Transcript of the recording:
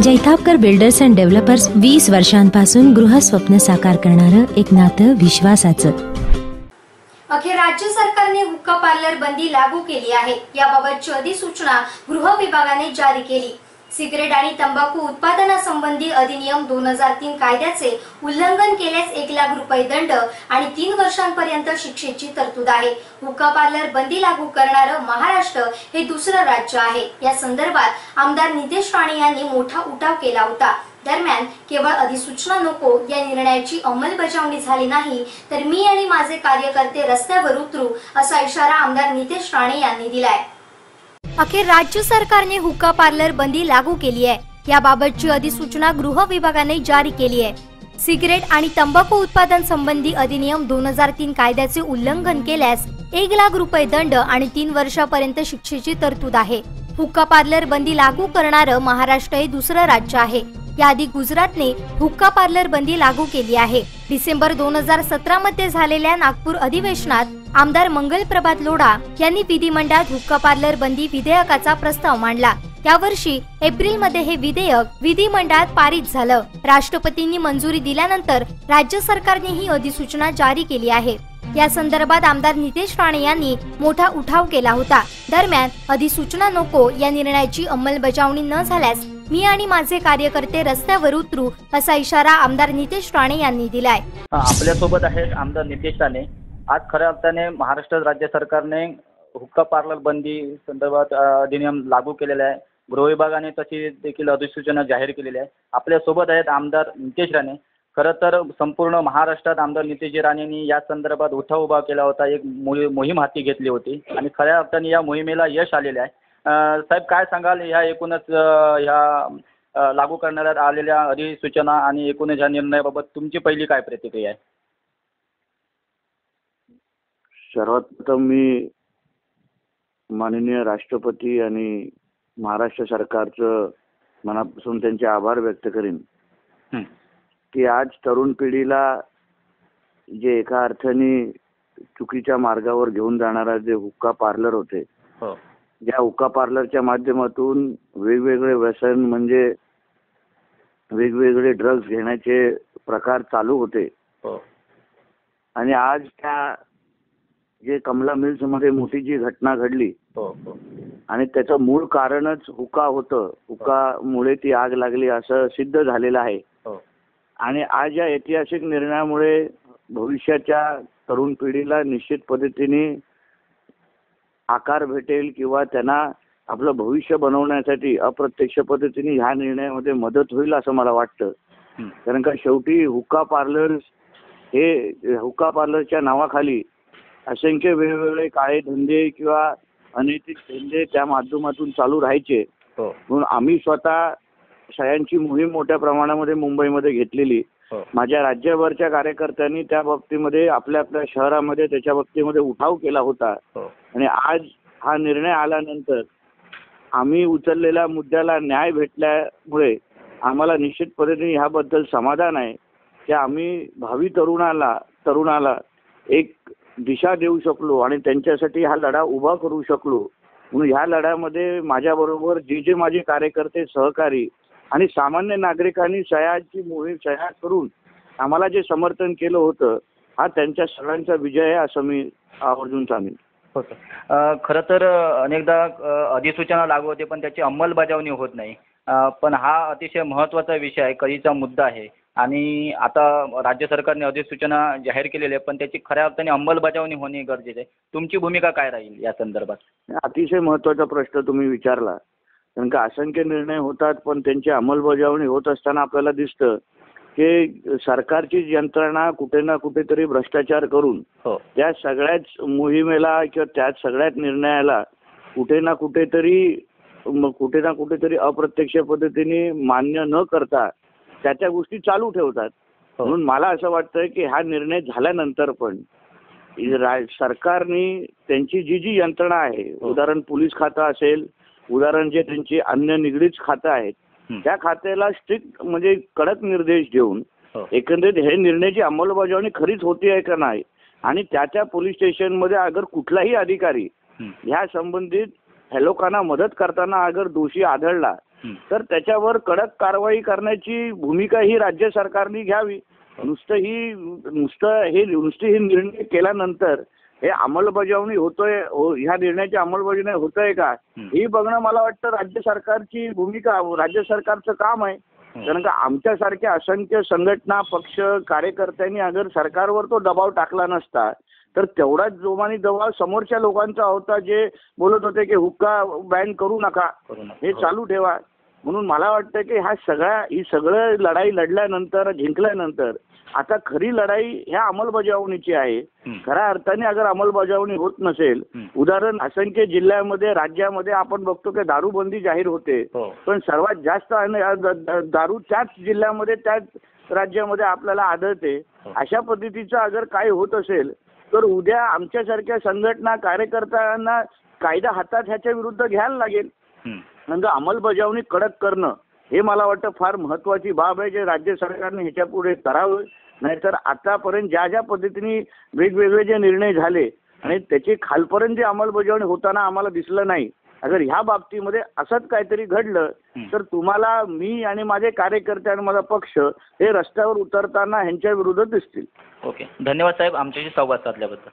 Jaitapkar builders and developers वीस वर्षांपासून गृहस्वप्न साकार करणारं एक नातं विश्वासाचं. अखेर राज्य सरकारने हुक्का पार्लर बंदी लागू केली आहे. याबाबतची अधिसूचना गृह विभागाने जारी केली. सिगरेट आणि तंबाखू उत्पादनासंबंधी अधिनियम दोन हजार तीन कायद्याचे उल्लंघन केल्यास एक लाख रुपये दंड आणि तीन वर्षांपर्यंत शिक्षेची तरतूद आहे. हुक्का पार्लर बंदी लागू करणारं महाराष्ट्र हे दुसरं राज्य आहे. या संदर्भात आमदार नितेश राणे यांनी मोठा उठाव केला होता. दरम्यान केवळ अधिसूचना नको या निर्णयाची अंमलबजावणी झाली नाही तर मी आणि माझे कार्यकर्ते रस्त्यावर उतरू असा इशारा आमदार नितेश राणे यांनी दिलाय. अखेर राज्य सरकारने हुक्का पार्लर बंदी लागू केली आहे. याबाबतची अधिसूचना गृह विभागाने जारी केली आहे. सिगरेट आणि तंबाखू उत्पादन संबंधी अधिनियम दोन हजार तीन कायद्याचे उल्लंघन केल्यास एक लाख रुपये दंड आणि तीन वर्षापर्यंत शिक्षेची तरतूद आहे. हुक्का पार्लर बंदी लागू करणारं महाराष्ट्र हे दुसरं राज्य आहे. याआधी गुजरातने हुक्का पार्लर बंदी लागू केली आहे. डिसेंबर दोन हजार सतरा मध्ये झालेल्या नागपूर अधिवेशनात आमदार मंगल प्रभात लोढा यांनी विधिमंडळात हुक्का पार्लर बंदी विधेयकाचा प्रस्ताव मांडला. यावर्षी एप्रिलमध्ये हे विधेयक विधिमंडळात पारित झालं. राष्ट्रपतींनी मंजुरी दिल्यानंतर राज्य सरकारने ही अधिसूचना जारी केली आहे. या संदर्भात आमदार नितेश राणे यांनी मोठा उठाव केला होता. दरम्यान अधिसूचना नको या निर्णयाची अंमलबजावणी न झाल्यास मी आणि माझे कार्यकर्ते रस्त्यावर उतरू असा इशारा आमदार नितेश राणे यांनी दिलाय. आपल्यासोबत आहेत आमदार नितेश राणे. आज खऱ्या अर्थाने महाराष्ट्र राज्य सरकारने हुक्का पार्लर बंदी संदर्भात अधिनियम लागू केलेला आहे. गृह विभागाने तशी देखील अधिसूचना जाहीर केलेली आहे. आपल्यासोबत आहेत आमदार नितेश राणे. खरं तर संपूर्ण महाराष्ट्रात आमदार नितेश राणेंनी या संदर्भात उठाव उभा केला होता. एक मोहीम हाती घेतली होती. आणि खऱ्या अर्थाने या मोहिमेला यश आलेले आहे. साहेब काय सांगाल? ह्या एकूणच ह्या लागू करण्यात आलेल्या अधिसूचना आणि एकूणच ह्या निर्णयाबाबत तुमची पहिली काय प्रतिक्रिया आहे? सर्वात प्रथम मी माननीय राष्ट्रपती आणि महाराष्ट्र सरकारचं मनापासून त्यांचे आभार व्यक्त करेन. की आज तरुण पिढीला जे एका अर्थाने चुकीच्या मार्गावर घेऊन जाणारा जे हुक्का पार्लर होते हो. ज्या हुक्का पार्लरच्या माध्यमातून वेगवेगळे व्यसन म्हणजे वेगवेगळे ड्रग्ज घेण्याचे प्रकार चालू होते. हो. आणि आज त्या जे कमला मिल्समध्ये मोठी जी घटना घडली हो हो. आणि त्याचं मूळ कारणच हुका होतं. हुकामुळे ती आग लागली असं सिद्ध झालेलं आहे. हो. आणि आज या ऐतिहासिक निर्णयामुळे भविष्याच्या तरुण पिढीला निश्चित पद्धतीने आकार भेटेल किंवा त्यांना आपलं भविष्य बनवण्यासाठी अप्रत्यक्ष पद्धतीने ह्या निर्णयामध्ये मदत होईल असं मला वाटतं. कारण का शेवटी हुक्का पार्लर हे हुक्का पार्लरच्या नावाखाली असंख्य वेगवेगळे काळे धंदे किंवा अनैतिक धंदे त्या माध्यमातून चालू राहायचे. हो. म्हणून आम्ही स्वतः शयांची मोहीम मोठ्या प्रमाणामध्ये मुंबईमध्ये घेतलेली. माझ्या राज्यभरच्या कार्यकर्त्यांनी त्या बाबतीमध्ये आपल्या आपल्या शहरामध्ये त्याच्या बाबतीमध्ये उठाव केला होता. हो. आणि आज हा निर्णय आल्यानंतर आम्ही उचललेल्या मुद्द्याला न्याय भेटल्यामुळे आम्हाला निश्चित पद्धतीने ह्याबद्दल समाधान आहे. की आम्ही भावी तरुणाला तरुणाला एक दिशा देऊ शकलो आणि त्यांच्यासाठी हा लढा उभा करू शकलो. म्हणून ह्या लढ्यामध्ये माझ्याबरोबर जे जे माझे कार्यकर्ते सहकारी आणि सामान्य नागरिकांनी सह्याची मोहीम सह्या करून आम्हाला जे समर्थन केलं होतं हा त्यांच्या सगळ्यांचा विजय आहे असं मी आवर्जून सांगेन. खरं तर अनेकदा अधिसूचना लागू होते पण त्याची अंमलबजावणी होत नाही. पण हा अतिशय महत्त्वाचा विषय आहे कळीचा मुद्दा आहे. आणि आता राज्य सरकारने अधिसूचना जाहीर केलेली आहे पण त्याची खऱ्या अर्थाने अंमलबजावणी होणे गरजेचे आहे. तुमची भूमिका काय राहील या संदर्भात? अतिशय महत्त्वाचा प्रश्न तुम्ही विचारला. कारण का असंख्य निर्णय होतात पण त्यांची अंमलबजावणी होत असताना आपल्याला दिसतं की सरकारची यंत्रणा कुठे ना कुठेतरी भ्रष्टाचार करून हो. त्या सगळ्याच मोहिमेला किंवा त्या सगळ्याच निर्णयाला कुठे ना कुठेतरी कुठे ना कुठेतरी अप्रत्यक्ष पद्धतीने मान्य न करता त्या त्या गोष्टी चालू ठेवतात. हो. म्हणून मला असं वाटतं की हा निर्णय झाल्यानंतर पण सरकारने त्यांची जी जी यंत्रणा आहे हो. उदाहरण पोलीस खातं असेल उदाहरण जे त्यांची अन्य निगडीत खातं आहेत हं. त्या खात्याला स्ट्रिक्ट म्हणजे कडक निर्देश देऊन हो एकंदरीत हे निर्णयाची अंमलबजावणी खरीच होती आहे का नाही आणि त्या त्या पोलीस स्टेशनमध्ये अगर कुठलाही अधिकारी हं. ह्या संबंधित ह्या लोकांना मदत करताना अगर दोषी आढळला हं. तर त्याच्यावर कडक कारवाई करण्याची भूमिका ही राज्य सरकारने घ्यावी नुसतं ही नुसतं हे नुसती ही निर्णय केल्यानंतर हे अंमलबजावणी होतोय हो- ह्या निर्णयाची अंमलबजावणी होतोय का हं. बघणं मला वाटतं राज्य सरकारची भूमिका राज्य सरकारचं काम आहे कारण का आमच्यासारख्या असंख्य संघटना पक्ष कार्यकर्त्यांनी अगर सरकारवर तो दबाव टाकला नसता तर तेवढाच जोमाने दबाव समोरच्या लोकांचा होता जे बोलत होते की हुक्का बॅन करू नका. हे हो. चालू ठेवा म्हणून मला वाटतं की हा सगळ्या ही सगळं लढाई लढल्यानंतर जिंकल्यानंतर आता खरी लढाई ह्या अंमलबजावणीची आहे. खऱ्या अर्थाने अगर अंमलबजावणी होत नसेल. उदाहरण असंख्य जिल्ह्यामध्ये राज्यामध्ये आपण बघतो की दारूबंदी जाहीर होते हो पण सर्वात जास्त दारू त्याच जिल्ह्यामध्ये त्याच राज्यामध्ये आपल्याला आढळते हो. अशा पद्धतीचं अगर काय होत असेल तर उद्या आमच्यासारख्या संघटना कार्यकर्त्यांना कायदा हातात ह्याच्या विरुद्ध घ्यायला लागेल. म्हणजे अंमलबजावणी कडक करणं हे मला वाटतं फार महत्वाची बाब आहे जे राज्य सरकारने ह्याच्या पुढे करावं. नाहीतर आतापर्यंत ज्या ज्या पद्धतीने वेगवेगळे जे निर्णय झाले आणि त्याची खालपर्यंत जी अंमलबजावणी होताना आम्हाला दिसलं नाही अगर ह्या बाबतीमध्ये असंच काहीतरी घडलं. तर तुम्हाला मी आणि माझे कार्यकर्ते आणि माझा पक्ष हे रस्त्यावर उतरताना ह्यांच्या विरुद्ध दिसतील. ओके. धन्यवाद साहेब आमच्याशी संवाद साधल्याबद्दल.